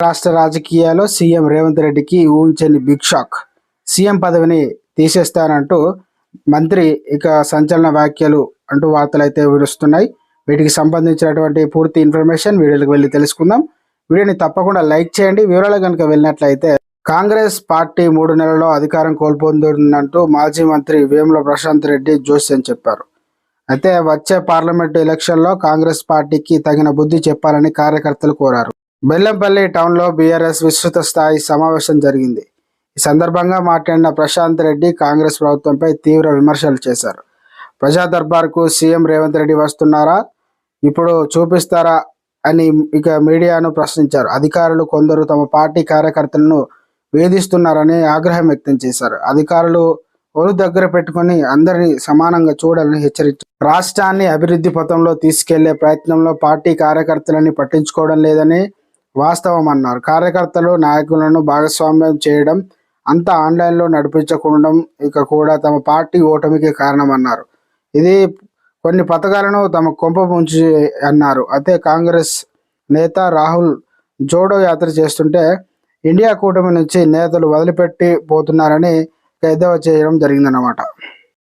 రాష్ట్ర రాజకీయాల్లో సీఎం రేవంత్ రెడ్డికి ఊహించని బిగ్ షాక్. సీఎం పదవిని తీసేస్తానంటూ మంత్రి ఇక సంచలన వ్యాఖ్యలు అంటూ వార్తలు అయితే విడుస్తున్నాయి. వీటికి సంబంధించినటువంటి పూర్తి ఇన్ఫర్మేషన్ వీడియోకి వెళ్ళి తెలుసుకుందాం. వీడియోని తప్పకుండా లైక్ చేయండి. వివరాలు కనుక వెళ్ళినట్లయితే కాంగ్రెస్ పార్టీ మూడు నెలల్లో అధికారం కోల్పోతుందంటూ మాజీ మంత్రి వేముల ప్రశాంత్ రెడ్డి జోస్యం చెప్పారు. అయితే వచ్చే పార్లమెంటు ఎలక్షన్లో కాంగ్రెస్ పార్టీకి తగిన బుద్ధి చెప్పాలని కార్యకర్తలు కోరారు. బెల్లంపల్లి టౌన్లో బీఆర్ఎస్ విస్తృత స్థాయి సమావేశం జరిగింది. ఈ సందర్భంగా మాట్లాడిన ప్రశాంత్ రెడ్డి కాంగ్రెస్ ప్రభుత్వంపై తీవ్ర విమర్శలు చేశారు. ప్రజా దర్బార్కు సీఎం రేవంత్ రెడ్డి వస్తున్నారా? ఇప్పుడు చూపిస్తారా? అని ఇక మీడియాను ప్రశ్నించారు. అధికారులు కొందరు తమ పార్టీ కార్యకర్తలను వేధిస్తున్నారని ఆగ్రహం వ్యక్తం చేశారు. అధికారులు ఒరు దగ్గర పెట్టుకొని అందరినీ సమానంగా చూడాలని హెచ్చరించారు. రాష్ట్రాన్ని అభివృద్ధి పథంలో తీసుకెళ్ళే ప్రయత్నంలో పార్టీ కార్యకర్తలని పట్టించుకోవడం లేదని వాస్తవం అన్నారు కార్యకర్తలు నాయకులను భాగస్వామ్యం చేయడం అంతా ఆన్లైన్లో నడిపించకుండా ఇక కూడా తమ పార్టీ ఓటమికి కారణమన్నారు. ఇది కొన్ని పథకాలను తమ కొంప ముంచి అన్నారు. అయితే కాంగ్రెస్ నేత రాహుల్ జోడో యాత్ర చేస్తుంటే ఇండియా కూటమి నుంచి నేతలు వదిలిపెట్టి పోతున్నారని ఎద్దేవా చేయడం జరిగిందన్నమాట.